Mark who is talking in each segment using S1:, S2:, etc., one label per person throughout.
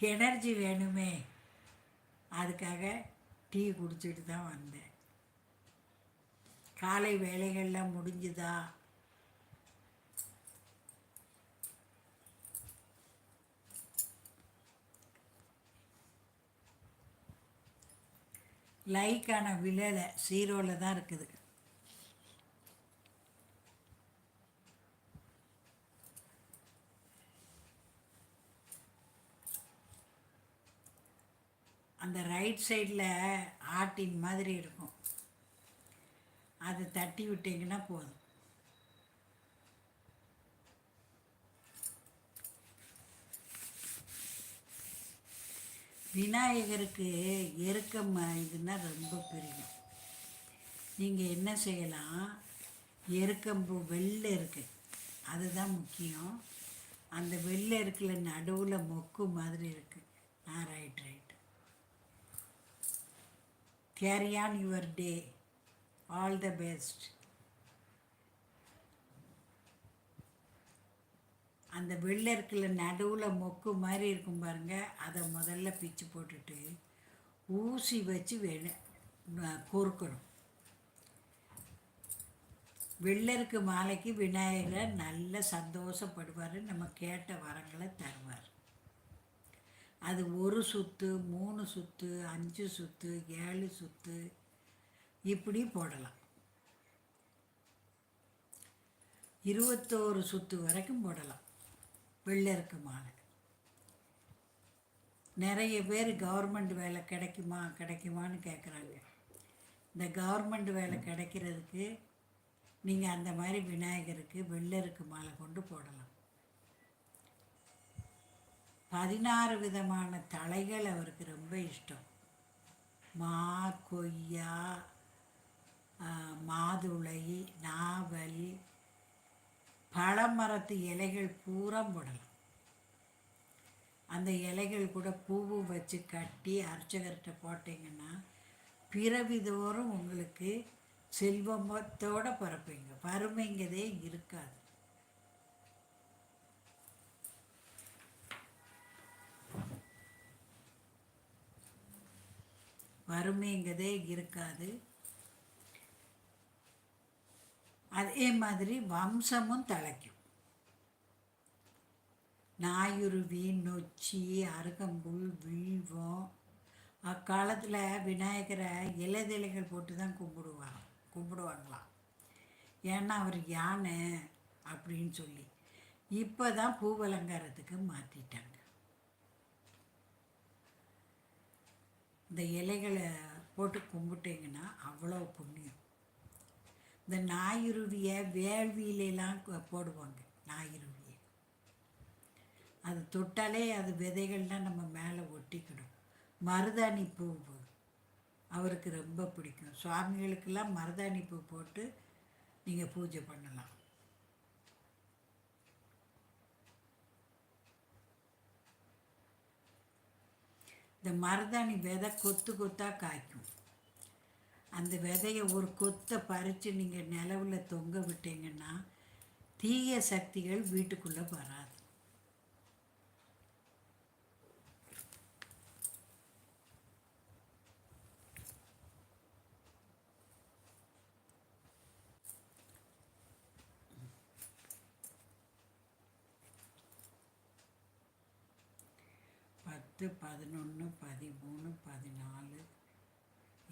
S1: Energy வேணுமே. அதுக்காக tea குடிச்சிட்டு தான் வந்தேன். காலை வேலைகள்லாம் முடிஞ்சுதா? லைக்கான விலையில் ஜீரோவில் தான் இருக்குது. அந்த ரைட் சைடில் ஆட்டின் மாதிரி இருக்கும். அதை தட்டி விட்டீங்கன்னா போதும். விநாயகருக்கு எருக்கம் இதுன்னா ரொம்ப பிரியம். நீங்கள் என்ன செய்யலாம்? எருக்கம்பு வெள்ளை இருக்குது அதுதான் முக்கியம். அந்த வெள்ளை இருக்குல்ல நடுவில் மொக்கு மாதிரி இருக்குது ஆ right right carry on your day all the best அந்த வெள்ளை நடுவில் மொக்கு மாதிரி இருக்கும் பாருங்க. அதை முதல்ல பிச்சு போட்டுட்டு ஊசி வச்சு வெ பொறுக்கணும். வெள்ளருக்கு மாலைக்கு விநாயகர் நல்ல சந்தோஷப்படுவார். நம்ம கேட்ட வரங்களை தருவார். அது ஒரு சுத்து மூணு சுத்து அஞ்சு சுத்து ஏழு சுத்து இப்படி போடலாம். இருபத்தோரு சுத்து வரைக்கும் போடலாம். வெள்ளருக்கு மாலை. நிறைய பேர் கவர்மெண்ட் வேலை கிடைக்குமா கிடைக்குமான்னு கேட்குறாங்க இந்த கவர்மெண்ட் வேலை கிடைக்கிறதுக்கு நீங்கள் அந்த மாதிரி விநாயகருக்கு வெள்ளருக்கு மாலை கொண்டு போடலாம். பதினாறு விதமான தலைகள் அவருக்கு ரொம்ப இஷ்டம். மா கொய்யா மாதுளை நாவல் பழமரத்து இலைகள் பூரா போடலாம். அந்த இலைகள் கூட பூவு வச்சு கட்டி அர்ச்சகர்கிட்ட போட்டிங்கன்னா பிறவிதோறும் உங்களுக்கு செல்வமத்தோடு பிறப்பீங்க. வறுமைங்கிறதே இருக்காது. வறுமைங்கிறதே இருக்காது. அதே மாதிரி வம்சமும் தலைக்கும். நாயுருவி நொச்சி அருகம்புல் வில்வம் அக்காலத்தில் விநாயகரை இலைதலைகள் போட்டு தான் கும்பிடுவாங்க கும்பிடுவாங்களாம். ஏன்னா அவர் யானை அப்படின்னு சொல்லி இப்போ தான் பூவலங்காரத்துக்கு மாற்றிட்டாங்க இந்த இலைகளை போட்டு கும்பிட்டீங்கன்னா அவ்வளோ புண்ணியம். இந்த ஞாயிறுவியை வேள்வியிலலாம் போடுவாங்க ஞாயிறுவியை. அது தொட்டாலே அது விதைகள்லாம் நம்ம மேலே ஒட்டிக்கிடும். மருதாணி பூ அவருக்கு ரொம்ப பிடிக்கும். சுவாமிகளுக்கெல்லாம் மருதாணி பூ போட்டு நீங்கள் பூஜை பண்ணலாம். இந்த மருதாணி விதை கொத்து கொத்தாக காய்க்கும். அந்த விதையை ஒரு கொத்தை பறித்து நீங்கள் நிலவில் தொங்க விட்டீங்கன்னா தீய சக்திகள் வீட்டுக்குள்ளே வராது. பத்து பதினொன்று பதிமூணு பதினாலு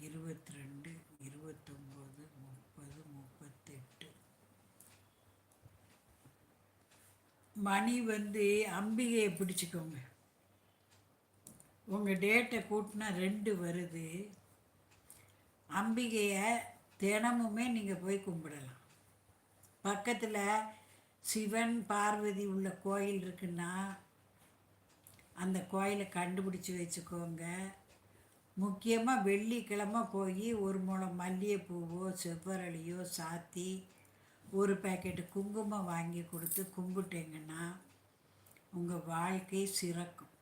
S1: இருபத்தி ரெண்டு இருபத்தொம்போது முப்பது முப்பத்தெட்டு. மணி வந்து அம்பிகையை பிடிச்சிக்கோங்க. உங்கள் டேட்டை கூட்டினா ரெண்டு வருது. அம்பிகையை தினமுமே நீங்கள் போய் கும்பிடலாம். பக்கத்தில் சிவன் பார்வதி உள்ள கோயில் இருக்குன்னா அந்த கோயிலை கண்டுபிடிச்சி வச்சுக்கோங்க. முக்கியமாக வெள்ளிக்கிழமை போய் ஒரு முளம் மல்லிகைப்பூவோ செவ்வரளியோ சாத்தி ஒரு பேக்கெட்டு குங்குமம் வாங்கி கொடுத்து கும்பிட்டீங்கன்னா உங்கள் வாழ்க்கை சிறக்கும்.